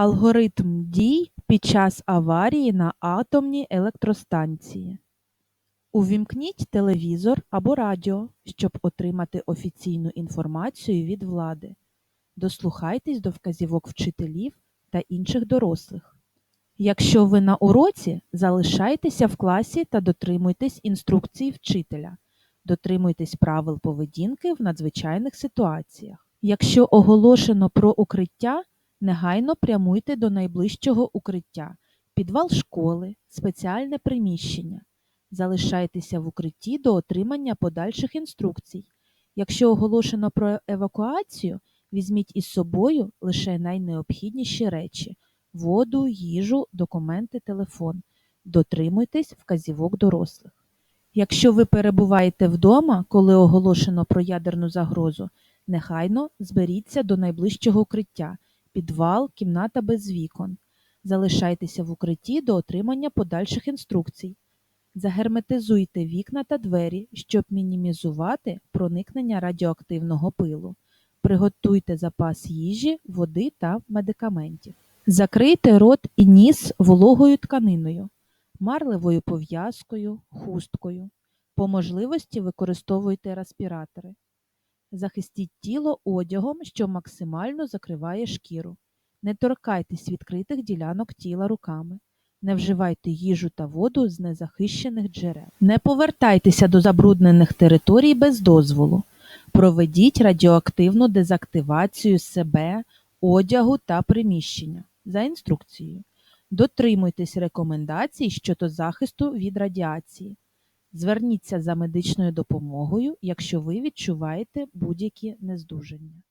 Алгоритм дій під час аварії на атомній електростанції. Увімкніть телевізор або радіо, щоб отримати офіційну інформацію від влади. Дослухайтесь до вказівок вчителів та інших дорослих. Якщо ви на уроці, залишайтеся в класі та дотримуйтесь інструкцій вчителя. Дотримуйтесь правил поведінки в надзвичайних ситуаціях. Якщо оголошено про укриття, негайно прямуйте до найближчого укриття, підвал школи, спеціальне приміщення. Залишайтеся в укритті до отримання подальших інструкцій. Якщо оголошено про евакуацію, візьміть із собою лише найнеобхідніші речі воду, їжу, документи, телефон. Дотримуйтесь вказівок дорослих. Якщо ви перебуваєте вдома, коли оголошено про ядерну загрозу, негайно зберіться до найближчого укриття підвал, кімната без вікон. Залишайтеся в укритті до отримання подальших інструкцій. Загерметизуйте вікна та двері, щоб мінімізувати проникнення радіоактивного пилу. Приготуйте запас їжі, води та медикаментів. Закрийте рот і ніс вологою тканиною, марливою пов'язкою, хусткою. По можливості використовуйте респіратори. Захистіть тіло одягом, що максимально закриває шкіру. Не торкайтесь відкритих ділянок тіла руками. Не вживайте їжу та воду з незахищених джерел. Не повертайтеся до забруднених територій без дозволу. Проведіть радіоактивну дезактивацію себе, одягу та приміщення за інструкцією. Дотримуйтесь рекомендацій щодо захисту від радіації. Зверніться за медичною допомогою, якщо ви відчуваєте будь-які нездужання.